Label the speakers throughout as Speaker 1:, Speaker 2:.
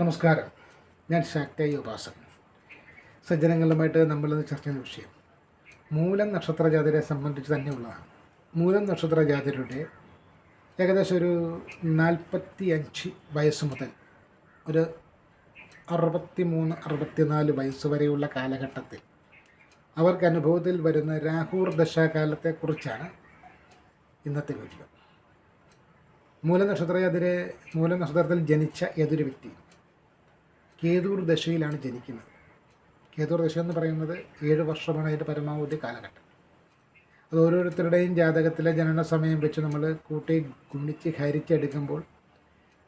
Speaker 1: നമസ്കാരം. ഞാൻ ശാക്തേയ ഉപാസകൻ. സജ്ജനങ്ങളുമായിട്ട് നമ്മൾ ചർച്ച ചെയ്യുന്ന വിഷയം മൂലം നക്ഷത്ര ജാതിരെ സംബന്ധിച്ച് തന്നെയുള്ളതാണ്. മൂലം നക്ഷത്ര ജാതിരുടെ ഏകദേശം ഒരു നാൽപ്പത്തി അഞ്ച് വയസ്സ് മുതൽ ഒരു അറുപത്തി മൂന്ന് അറുപത്തിനാല് വയസ്സ് വരെയുള്ള കാലഘട്ടത്തിൽ അവർക്ക് അനുഭവത്തിൽ വരുന്ന രാഹുർ ദശാകാലത്തെക്കുറിച്ചാണ് ഇന്നത്തെ വീഡിയോ. മൂലനക്ഷത്രയാതിരെ മൂലനക്ഷത്രത്തിൽ ജനിച്ച ഏതൊരു വ്യക്തിയും കേതൂർ ദശയിലാണ് ജനിക്കുന്നത്. കേതൂർ ദശ എന്ന് പറയുന്നത് ഏഴ് വർഷമാണ് അതിന്റെ പരമാവധി കാലഘട്ടം. അത് ഓരോരുത്തരുടെയും ജാതകത്തിലെ ജനന സമയം വെച്ച് നമ്മൾ കൂട്ടി ഗുണിച്ച് ഹരിച്ചെടുക്കുമ്പോൾ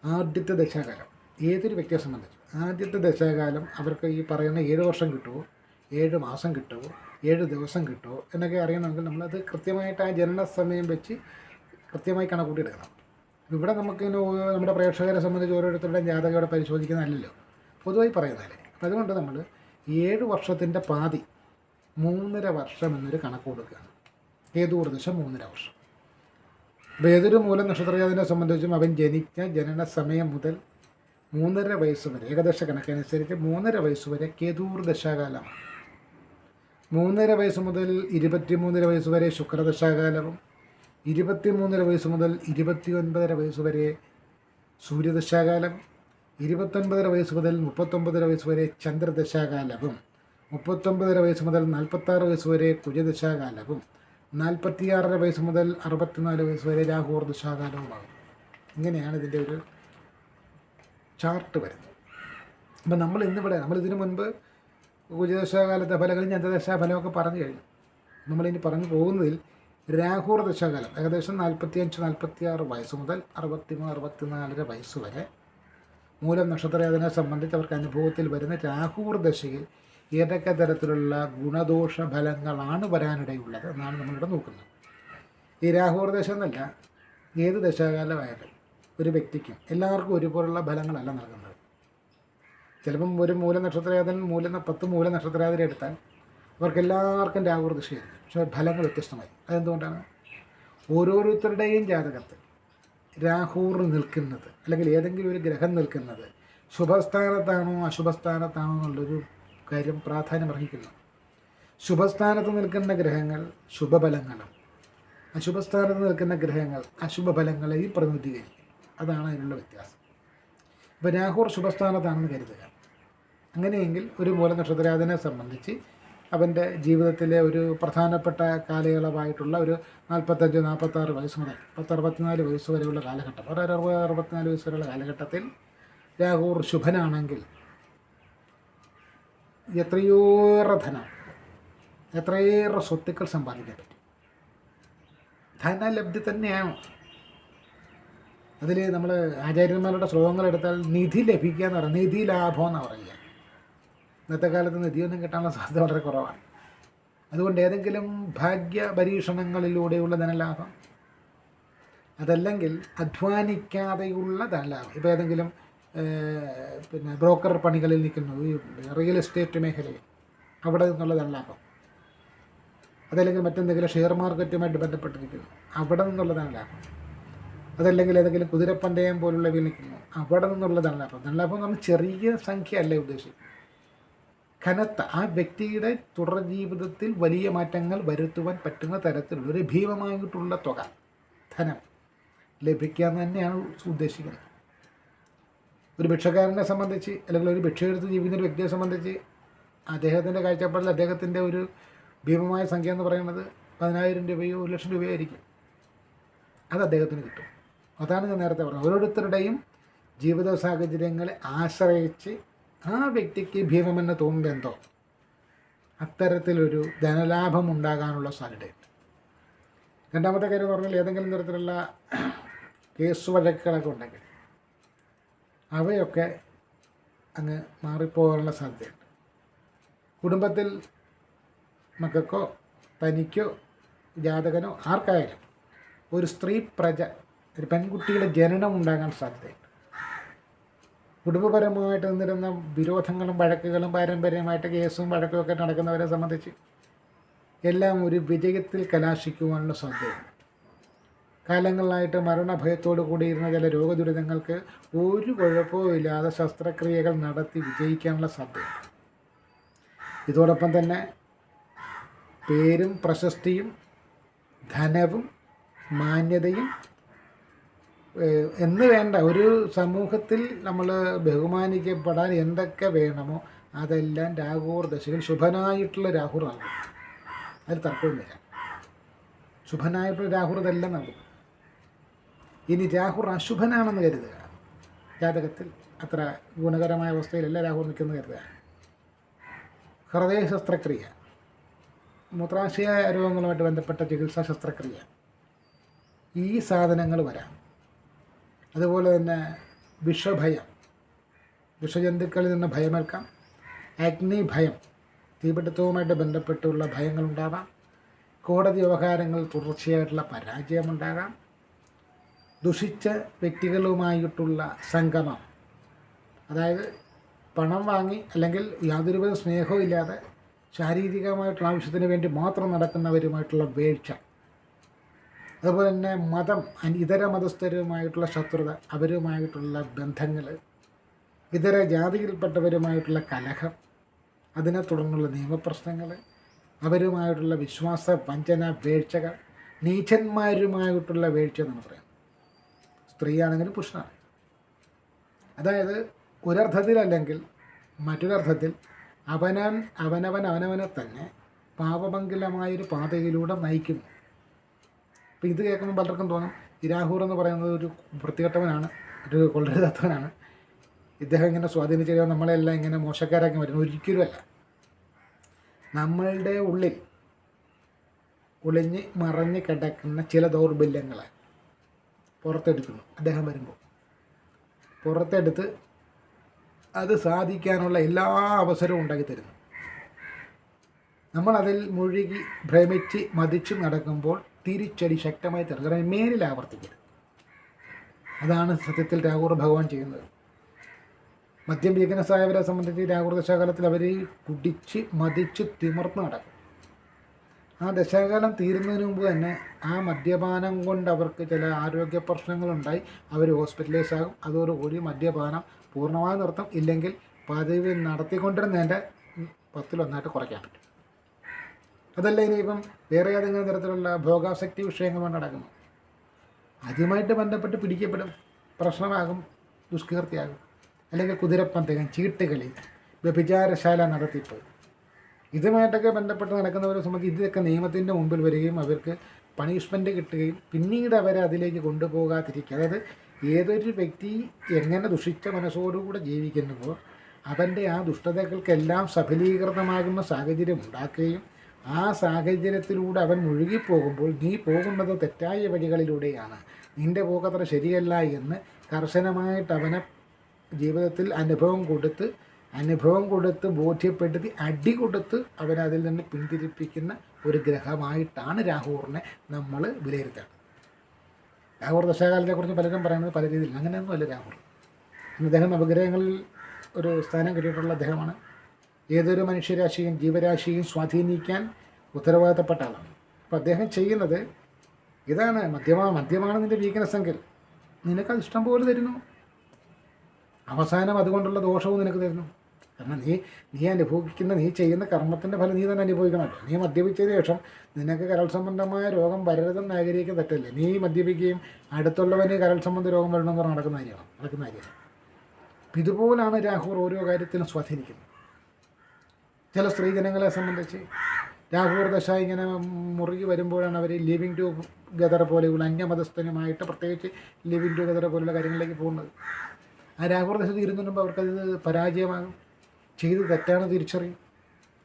Speaker 1: ആദ്യത്തെ ദശാകാലം ഏതൊരു വ്യക്തിയെ സംബന്ധിച്ച് ആദ്യത്തെ ദശാകാലം അവർക്ക് ഈ പറയുന്ന ഏഴ് വർഷം കിട്ടുമോ ഏഴ് മാസം കിട്ടുമോ ഏഴ് ദിവസം കിട്ടുമോ എന്നൊക്കെ അറിയണമെങ്കിൽ നമ്മളത് കൃത്യമായിട്ട് ആ ജനന സമയം വെച്ച് കൃത്യമായി കണക്കൂട്ടി എടുക്കണം. ഇവിടെ നമുക്ക് നമ്മുടെ പ്രേക്ഷകരെ സംബന്ധിച്ച് ഓരോരുത്തരുടെയും ജാതകം ഇവിടെ പരിശോധിക്കുന്നതല്ലല്ലോ. പൊതുവായി പറയുന്നതല്ലേ. അപ്പം അതുകൊണ്ട് നമ്മൾ ഏഴ് വർഷത്തിന്റെ പാതി മൂന്നര വർഷം എന്നൊരു കണക്ക് കൊടുക്കുകയാണ്. ഏതു ദശം മൂന്നര വർഷം. അപ്പോൾ ഏതൊരു മൂല നക്ഷത്രജാതിനെ സംബന്ധിച്ചും അവൻ ജനിച്ച ജനന സമയം മുതൽ മൂന്നര വയസ്സ് വരെ ഏകദേശ കണക്കനുസരിച്ച് മൂന്നര വയസ്സ് വരെ കേതൂർ ദശാകാലമാണ്. മൂന്നര വയസ്സ് മുതൽ ഇരുപത്തി മൂന്നര വയസ്സ് വരെ ശുക്രദശാകാലവും ഇരുപത്തി മൂന്നര വയസ്സ് മുതൽ ഇരുപത്തി ഒൻപതര വയസ്സ് വരെ സൂര്യദശാകാലം ഇരുപത്തൊൻപതര വയസ്സ് മുതൽ മുപ്പത്തൊമ്പതര വയസ്സ് വരെ ചന്ദ്രദശാകാലവും മുപ്പത്തൊമ്പതര വയസ്സ് മുതൽ നാൽപ്പത്താറ് വയസ്സ് വരെ കുജദശാകാലവും നാൽപ്പത്തിയാറര വയസ്സ് മുതൽ അറുപത്തിനാല് വയസ്സ് വരെ രാഹുർ ദശാകാലവുമാകും ഇങ്ങനെയാണ് ഇതിന്റെ ഒരു ചാർട്ട് വരുന്നത്. അപ്പം നമ്മൾ ഇന്നിവിടെ നമ്മൾ ഇതിനു മുൻപ് കുജദശാകാലത്തെ ഫലങ്ങളും ചന്ദ്രദശാഫലമൊക്കെ പറഞ്ഞു കഴിഞ്ഞു. നമ്മളിനി പറഞ്ഞു പോകുന്നതിൽ രാഹുർ ദശാകാലം ഏകദേശം നാൽപ്പത്തിയഞ്ച് നാൽപ്പത്തിയാറ് വയസ്സ് മുതൽ അറുപത്തിമൂന്ന് അറുപത്തിനാലര വയസ്സ് വരെ മൂലം നക്ഷത്രയാതനെ സംബന്ധിച്ച് അവർക്ക് അനുഭവത്തിൽ വരുന്ന രാഹൂർ ദശയിൽ ഏതൊക്കെ തരത്തിലുള്ള ഗുണദോഷ ഫലങ്ങളാണ് വരാനിടയുള്ളത് എന്നാണ് നമ്മളിവിടെ നോക്കുന്നത്. ഈ രാഹൂർ ദശ എന്നല്ല ഏത് ദശാകാലമായാലും ഒരു വ്യക്തിക്കും എല്ലാവർക്കും ഒരുപോലുള്ള ഫലങ്ങളല്ല നൽകുന്നത്. ചിലപ്പം ഒരു മൂല മൂല പത്ത് മൂല നക്ഷത്രയാതന എടുത്താൽ അവർക്ക് എല്ലാവർക്കും രാഹുർ ദശയായിരുന്നു പക്ഷേ ഫലങ്ങൾ വ്യത്യസ്തമായി. അതെന്തുകൊണ്ടാണ്? ഓരോരുത്തരുടെയും ജാതകത്തിൽ രാഹൂർ നിൽക്കുന്നത് അല്ലെങ്കിൽ ഏതെങ്കിലും ഒരു ഗ്രഹം നിൽക്കുന്നത് ശുഭസ്ഥാനത്താണോ അശുഭസ്ഥാനത്താണോ എന്നുള്ളൊരു കാര്യം പ്രാധാന്യം അർഹിക്കുന്നു. ശുഭസ്ഥാനത്ത് നിൽക്കുന്ന ഗ്രഹങ്ങൾ ശുഭഫലങ്ങളും അശുഭസ്ഥാനത്ത് നിൽക്കുന്ന ഗ്രഹങ്ങൾ അശുഭഫലങ്ങളെയും പ്രതിനിധീകരിക്കും. അതാണ് അതിനുള്ള വ്യത്യാസം. ഇപ്പോൾ രാഹുർ ശുഭസ്ഥാനത്താണെന്ന് കരുതുക. അങ്ങനെയെങ്കിൽ ഒരു മൂലനക്ഷത്രാതിനെ സംബന്ധിച്ച് അവന്റെ ജീവിതത്തിലെ ഒരു പ്രധാനപ്പെട്ട കാലയളവായിട്ടുള്ള ഒരു നാൽപ്പത്തഞ്ച് നാൽപ്പത്താറ് വയസ്സ് മുതൽ പത്ത് അറുപത്തിനാല് വയസ്സ് വരെയുള്ള കാലഘട്ടം. ഒരു അറുപത് അറുപത്തിനാല് വയസ്സ് വരെയുള്ള കാലഘട്ടത്തിൽ രാഹുർ ശുഭനാണെങ്കിൽ എത്രയേറെ ധനം എത്രയേറെ സ്വത്തുക്കൾ സമ്പാദിക്കാൻ പറ്റും. ധനലബ്ധി തന്നെയാണ്. അതിൽ നമ്മൾ ആചാര്യന്മാരുടെ ശ്ലോകങ്ങൾ എടുത്താൽ നിധി ലഭിക്കുക എന്ന് പറയുന്നത് നിധി ലാഭം എന്ന് പറയുക. ഇന്നത്തെ കാലത്ത് നിധിയൊന്നും കിട്ടാനുള്ള സാധ്യത വളരെ കുറവാണ്. അതുകൊണ്ട് ഏതെങ്കിലും ഭാഗ്യ പരീക്ഷണങ്ങളിലൂടെയുള്ള ധനലാഭം അതല്ലെങ്കിൽ അധ്വാനിക്കാതെയുള്ള ധനലാഭം. ഇപ്പോൾ ഏതെങ്കിലും പിന്നെ ബ്രോക്കർ പണികളിൽ നിൽക്കുന്നു ഈ റിയൽ എസ്റ്റേറ്റ് മേഖലയിൽ അവിടെ നിന്നുള്ള ധനലാഭം അതല്ലെങ്കിൽ മറ്റെന്തെങ്കിലും ഷെയർ മാർക്കറ്റുമായിട്ട് ബന്ധപ്പെട്ടിരിക്കുന്നു അവിടെ നിന്നുള്ള ധനലാഭം അതല്ലെങ്കിൽ ഏതെങ്കിലും കുതിരപ്പന്തയം പോലുള്ളവയിൽ നിൽക്കുന്നു അവിടെ നിന്നുള്ള ധനലാഭം. ധനലാഭം എന്ന് പറഞ്ഞാൽ ചെറിയ സംഖ്യ അല്ല ഉദ്ദേശിക്കുന്നത്. കനത്ത ആ വ്യക്തിയുടെ തുടർ ജീവിതത്തിൽ വലിയ മാറ്റങ്ങൾ വരുത്തുവാൻ പറ്റുന്ന തരത്തിലുള്ള ഒരു ഭീമമായിട്ടുള്ള തുക ധനം ലഭിക്കാൻ തന്നെയാണ് ഉദ്ദേശിക്കുന്നത്. ഒരു ഭിക്ഷക്കാരനെ സംബന്ധിച്ച് അല്ലെങ്കിൽ ഒരു ഭിക്ഷയെടുത്ത് ജീവിക്കുന്ന ഒരു വ്യക്തിയെ സംബന്ധിച്ച് അദ്ദേഹത്തിന്റെ കാഴ്ചപ്പാടിൽ അദ്ദേഹത്തിന്റെ ഒരു ഭീമമായ സംഖ്യ എന്ന് പറയുന്നത് പതിനായിരം രൂപയോ ഒരു ലക്ഷം രൂപയോ ആയിരിക്കും. അത് അദ്ദേഹത്തിന് കിട്ടും. അതാണ് ഞാൻ നേരത്തെ പറഞ്ഞത്. ഓരോരുത്തരുടെയും ജീവിത സാഹചര്യങ്ങളെ ആശ്രയിച്ച് ആ വ്യക്തിക്ക് ഭീമമെന്ന് തോന്നുന്നത് അത്തരത്തിലൊരു ധനലാഭം ഉണ്ടാകാനുള്ള സാധ്യതയുണ്ട് രണ്ടാമത്തെ കാര്യം എന്ന് പറഞ്ഞാൽ ഏതെങ്കിലും തരത്തിലുള്ള കേസ് വഴക്കുകളൊക്കെ ഉണ്ടെങ്കിൽ അവയൊക്കെ അങ്ങ് മാറിപ്പോകാനുള്ള സാധ്യതയുണ്ട്. കുടുംബത്തിൽ മക്കൾക്കോ തനിക്കോ ജാതകനോ ആർക്കായാലും ഒരു സ്ത്രീ പ്രജ ഒരു പെൺകുട്ടിയുടെ ജനനം ഉണ്ടാകാൻ സാധ്യതയുണ്ട്. കുടുംബപരമായിട്ട് നിന്നിരുന്ന വിരോധങ്ങളും വഴക്കുകളും പാരമ്പര്യമായിട്ട് കേസും വഴക്കും ഒക്കെ നടക്കുന്നവരെ സംബന്ധിച്ച് എല്ലാം ഒരു വിജയത്തിൽ കലാശിക്കുവാനുള്ള സാധ്യതയുണ്ട്. കാലങ്ങളിലായിട്ട് മരണഭയത്തോടു കൂടിയിരുന്ന ചില രോഗദുരിതങ്ങൾക്ക് ഒരു കുഴപ്പവും ഇല്ലാതെ ശസ്ത്രക്രിയകൾ നടത്തി വിജയിക്കാനുള്ള സാധ്യതയുണ്ട്. ഇതോടൊപ്പം തന്നെ പേരും പ്രശസ്തിയും ധനവും മാന്യതയും എന്ന് വേണ്ട. ഒരു സമൂഹത്തിൽ നമ്മൾ ബഹുമാനിക്കപ്പെടാൻ എന്തൊക്കെ വേണമോ അതെല്ലാം രാഹുർ ദശയിൽ ശുഭനായിട്ടുള്ള രാഹുറാണ് അതിൽ തർക്കമൊന്നുമില്ല ശുഭനായിട്ടുള്ള രാഹുർ ഇതെല്ലാം നൽകും. ഇനി രാഹുർ അശുഭനാണെന്ന് കരുതുക. ജാതകത്തിൽ അത്ര ഗുണകരമായ അവസ്ഥയിലല്ല രാഹുർ നിൽക്കുന്നത് കരുതുക. ഹൃദയ ശസ്ത്രക്രിയ. മൂത്രാശയ രോഗങ്ങളുമായിട്ട് ബന്ധപ്പെട്ട ചികിത്സാ ശസ്ത്രക്രിയ. ഈ സാധനങ്ങൾ വരാം. അതുപോലെ തന്നെ വിഷഭയം. വിഷജന്തുക്കളിൽ നിന്ന് ഭയമേൽക്കാം. അഗ്നി ഭയം തീപിടുത്തവുമായിട്ട് ബന്ധപ്പെട്ടുള്ള ഭയങ്ങളുണ്ടാവാം. കോടതി വ്യവഹാരങ്ങൾ തുടർച്ചയായിട്ടുള്ള പരാജയമുണ്ടാകാം. ദുഷിച്ച വ്യക്തികളുമായിട്ടുള്ള സംഗമം. അതായത് പണം വാങ്ങി അല്ലെങ്കിൽ യാതൊരുവിധ സ്നേഹവും ഇല്ലാതെ ശാരീരികമായിട്ടുള്ള ആവശ്യത്തിന് വേണ്ടി മാത്രം നടക്കുന്നവരുമായിട്ടുള്ള വീഴ്ച. അതുപോലെ തന്നെ മതം ഇതര മതസ്ഥരുമായിട്ടുള്ള ശത്രുത അവരുമായിട്ടുള്ള ബന്ധങ്ങൾ ഇതര ജാതിയിൽപ്പെട്ടവരുമായിട്ടുള്ള കലഹം അതിനെ തുടർന്നുള്ള നിയമപ്രശ്നങ്ങൾ അവരുമായിട്ടുള്ള വിശ്വാസ വഞ്ചന വീഴ്ചകൾ നീചന്മാരുമായിട്ടുള്ള വീഴ്ച എന്നാണ് പറയാം സ്ത്രീയാണെങ്കിലും പുരുഷനാണ്. അതായത് ഒരർത്ഥത്തിലല്ലെങ്കിൽ മറ്റൊരർത്ഥത്തിൽ അവനവൻ അവനവൻ അവനവനെ തന്നെ പാപമംഗലമായൊരു പാതയിലൂടെ നയിക്കുന്നു. അപ്പോൾ ഇത് കേൾക്കുമ്പോൾ പലർക്കും തോന്നും ഈ രാഹുർ എന്ന് പറയുന്നത് ഒരു വൃത്തികെട്ടവനാണ് ഒരു കൊള്ളരുതാത്തവനാണ്. ഇദ്ദേഹം ഇങ്ങനെ സ്വാധീനിച്ചു കഴിയുമ്പോൾ നമ്മളെല്ലാം ഇങ്ങനെ മോശക്കാരാക്കി വരുന്നു ഒരിക്കലുമല്ല നമ്മളുടെ ഉള്ളിൽ ഒളിഞ്ഞ് മറഞ്ഞ് കിടക്കുന്ന ചില ദൗർബല്യങ്ങളെ പുറത്തെടുക്കുന്നു. അദ്ദേഹം വരുമ്പോൾ പുറത്തെടുത്ത് അത് സാധിക്കാനുള്ള എല്ലാ അവസരവും ഉണ്ടാക്കി തരുന്നു. നമ്മളതിൽ മുഴുകി ഭ്രമിച്ച് മതിച്ച് നടക്കുമ്പോൾ തിരിച്ചടി ശക്തമായി തരുന്നത് മേലിൽ ആവർത്തിക്കരുത്. അതാണ് സത്യത്തിൽ രാഹുർ ഭഗവാൻ ചെയ്യുന്നത്. മദ്യം വീക്കനസ്സായവരെ സംബന്ധിച്ച് രാഹുർ ദശാകാലത്തിൽ അവർ കുടിച്ച് മതിച്ച് തിമർന്ന് നടക്കും. ആ ദശാകാലം തീരുന്നതിന് മുമ്പ് തന്നെ ആ മദ്യപാനം കൊണ്ട് അവർക്ക് ചില ആരോഗ്യ പ്രശ്നങ്ങളുണ്ടായി. അവർ ഹോസ്പിറ്റലൈസ് ആകും. അതോടുകൂടി മദ്യപാനം പൂർണമായി നിർത്തും. ഇല്ലെങ്കിൽ പതിവ് നടത്തിക്കൊണ്ടിരുന്നതിന്റെ പത്തിലൊന്നായിട്ട് കുറയ്ക്കാൻ പറ്റും. അതല്ല ഇനിയിപ്പം വേറെ ഏതെങ്കിലും തരത്തിലുള്ള ഭോഗാസക്തി വിഷയങ്ങൾ നടക്കുന്നു. അതുമായിട്ട് ബന്ധപ്പെട്ട് പിടിക്കപ്പെടും പ്രശ്നമാകും ദുഷ്കീർത്തിയാകും. അല്ലെങ്കിൽ കുതിരപ്പന്തകം ചീട്ടുകളി വ്യഭിചാരശാല നടത്തിപ്പ്. ഇതുമായിട്ടൊക്കെ ബന്ധപ്പെട്ട് നടക്കുന്നവരെ സംബന്ധിച്ച് ഇതൊക്കെ നിയമത്തിന്റെ മുമ്പിൽ വരികയും അവർക്ക് പണിഷ്മെന്റ് കിട്ടുകയും പിന്നീട് അവരെ അതിലേക്ക് കൊണ്ടുപോകാതിരിക്കുക. അതായത് ഏതൊരു വ്യക്തി എങ്ങനെ ദുഷിച്ച മനസ്സോടുകൂടെ ജീവിക്കുന്നുവോ അവന്റെ ആ ദുഷ്ടതകൾക്കെല്ലാം സഫലീകൃതമാകുന്ന സാഹചര്യം ഉണ്ടാക്കുകയും ആ സാഹചര്യത്തിലൂടെ അവൻ മുഴുകിപ്പോകുമ്പോൾ നീ പോകുന്നത് തെറ്റായ വഴികളിലൂടെയാണ്. നിന്റെ പോക്കത്ര ശരിയല്ല എന്ന് കർശനമായിട്ട് അവനെ ജീവിതത്തിൽ അനുഭവം കൊടുത്ത് അനുഭവം കൊടുത്ത് ബോധ്യപ്പെടുത്തി അടി കൊടുത്ത് അവനതിൽ നിന്ന് പിന്തിരിപ്പിക്കുന്ന ഒരു ഗ്രഹമായിട്ടാണ് രാഹുറിനെ നമ്മൾ വിലയിരുത്തേണ്ടത് രാഹുർ ദശാകാലത്തെക്കുറിച്ച് പലരും പറയുന്നത് പല രീതിയിൽ അങ്ങനെയൊന്നുമല്ല രാഹുർ. അദ്ദേഹം നവഗ്രഹങ്ങളിൽ ഒരു സ്ഥാനം കിട്ടിയിട്ടുള്ള അദ്ദേഹമാണ്. ഏതൊരു മനുഷ്യരാശിയും ജീവരാശിയും സ്വാധീനിക്കാൻ ഉത്തരവാദിത്തപ്പെട്ട ആളാണ്. അപ്പോൾ അദ്ദേഹം ചെയ്യുന്നത് ഇതാണ് മദ്യമാ മദ്യമാണ് നിന്റെ വീക്ക്നെസ് എങ്കിൽ നിനക്കത് ഇഷ്ടം പോലെ തരുന്നു. അവസാനം അതുകൊണ്ടുള്ള ദോഷവും നിനക്ക് തരുന്നു. കാരണം നീ നീ അനുഭവിക്കുന്ന നീ ചെയ്യുന്ന കർമ്മത്തിന്റെ ഫലം നീ തന്നെ അനുഭവിക്കണമല്ലോ. നീ മദ്യപിച്ചതിന് ശേഷം നിനക്ക് കരൾ സംബന്ധമായ രോഗം വരരുതെന്ന് ആഗ്രഹിക്കുക തെറ്റല്ല നീ മദ്യപിക്കുകയും അടുത്തുള്ളവന് കരൾ സംബന്ധ രോഗം വരണമെന്ന് പറഞ്ഞ് നടക്കുന്ന കാര്യമാണ് നടക്കുന്ന കാര്യമാണ്. ഇതുപോലാണ് രാഹുർ ഓരോ കാര്യത്തിനും സ്വാധീനിക്കുന്നത്. ചില സ്ത്രീജനങ്ങളെ സംബന്ധിച്ച് ദശ ഇങ്ങനെ മുറുകി വരുമ്പോഴാണ് അവർ ലിവിങ് ടു ഗദർ പോലെയുള്ള അന്യമതസ്ഥനുമായിട്ട് പ്രത്യേകിച്ച് ലിവിങ് ടു ഗദർ പോലുള്ള കാര്യങ്ങളിലേക്ക് പോകുന്നത്. ആ രാഹുർ ദശ തീരുന്നതിന് മുമ്പ് അവർക്കത് പരാജയമാകും. ചെയ്ത് തെറ്റാണ് തിരിച്ചറിയും.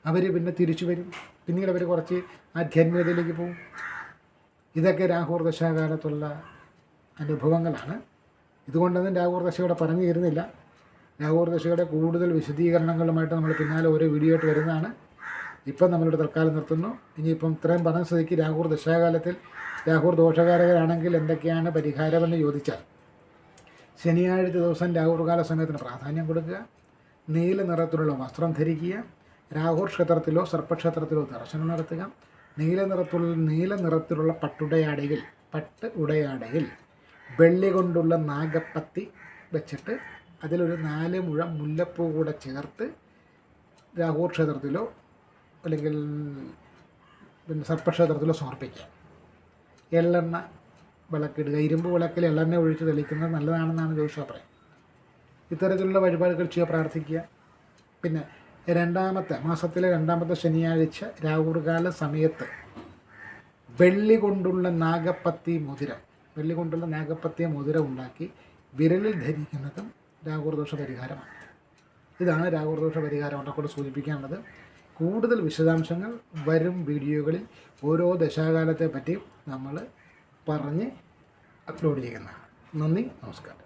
Speaker 1: അവർ പിന്നെ തിരിച്ചു വരും. പിന്നീട് അവർ കുറച്ച് ആധ്യാത്മികതയിലേക്ക് പോകും. ഇതൊക്കെ രാഹുർ ദശാകാലത്തുള്ള അനുഭവങ്ങളാണ്. ഇതുകൊണ്ടൊന്നും രാഹുർ ദശയുടെ പറഞ്ഞു തരുന്നില്ല. രാഹുർ ദശയുടെ കൂടുതൽ വിശദീകരണങ്ങളുമായിട്ട് നമ്മൾ പിന്നാലെ ഓരോ വീഡിയോ ആയിട്ട് വരുന്നതാണ്. ഇപ്പം നമ്മളിവിടെ തൽക്കാലം നിർത്തുന്നു. ഇനിയിപ്പം ഇത്രയും പറഞ്ഞ സ്ഥിതിക്ക് രാഹുർ ദശാകാലത്തിൽ രാഹുർ ദോഷകാരകരാണെങ്കിൽ എന്തൊക്കെയാണ് പരിഹാരമെന്ന് ചോദിച്ചാൽ ശനിയാഴ്ച ദിവസം രാഹുർകാല സമയത്തിന് പ്രാധാന്യം കൊടുക്കുക. നീല നിറത്തിലുള്ള വസ്ത്രം ധരിക്കുക. രാഹുർ ക്ഷേത്രത്തിലോ സർപ്പക്ഷേത്രത്തിലോ ദർശനം നടത്തുക. നീല നിറത്തിലുള്ള നീല നിറത്തിലുള്ള പട്ടുടയാടയിൽ പട്ട് ഉടയാടയിൽ വെള്ളി കൊണ്ടുള്ള നാഗപ്പത്തി വെച്ചിട്ട് അതിലൊരു നാല് മുഴം മുല്ലപ്പൂ കൂടെ ചേർത്ത് രാഹു ക്ഷേത്രത്തിലോ അല്ലെങ്കിൽ പിന്നെ സർപ്പക്ഷേത്രത്തിലോ സമർപ്പിക്കുക എള്ളെണ്ണ വിളക്കിടുക. ഇരുമ്പ് വിളക്കിൽ എള്ളെണ്ണ ഒഴിച്ച് തെളിക്കുന്നത് നല്ലതാണെന്നാണ് ജ്യോതിഷ പറയും ഇത്തരത്തിലുള്ള വഴിപാടുകൾ ചെയ്യുക പ്രാർത്ഥിക്കുക. പിന്നെ രണ്ടാമത്തെ മാസത്തിലെ രണ്ടാമത്തെ ശനിയാഴ്ച രാഹുർകാല സമയത്ത് വെള്ളി കൊണ്ടുള്ള നാഗപ്പത്തി മുതിരം വെള്ളി കൊണ്ടുള്ള നാഗപ്പത്തിയ മുതിരം ഉണ്ടാക്കി വിരലിൽ ധരിക്കുന്നതും രാഹുർദോഷ പരിഹാരമാണ് ഇതാണ് രാഹുർദോഷ പരിഹാരം കൊണ്ട് സൂചിപ്പിക്കാനുള്ളത്. കൂടുതൽ വിശദാംശങ്ങൾ വരും വീഡിയോകളിൽ ഓരോ ദശാകാലത്തെ പറ്റിയും നമ്മൾ പറഞ്ഞ് അപ്ലോഡ് ചെയ്യുന്നതാണ്. നന്ദി നമസ്കാരം.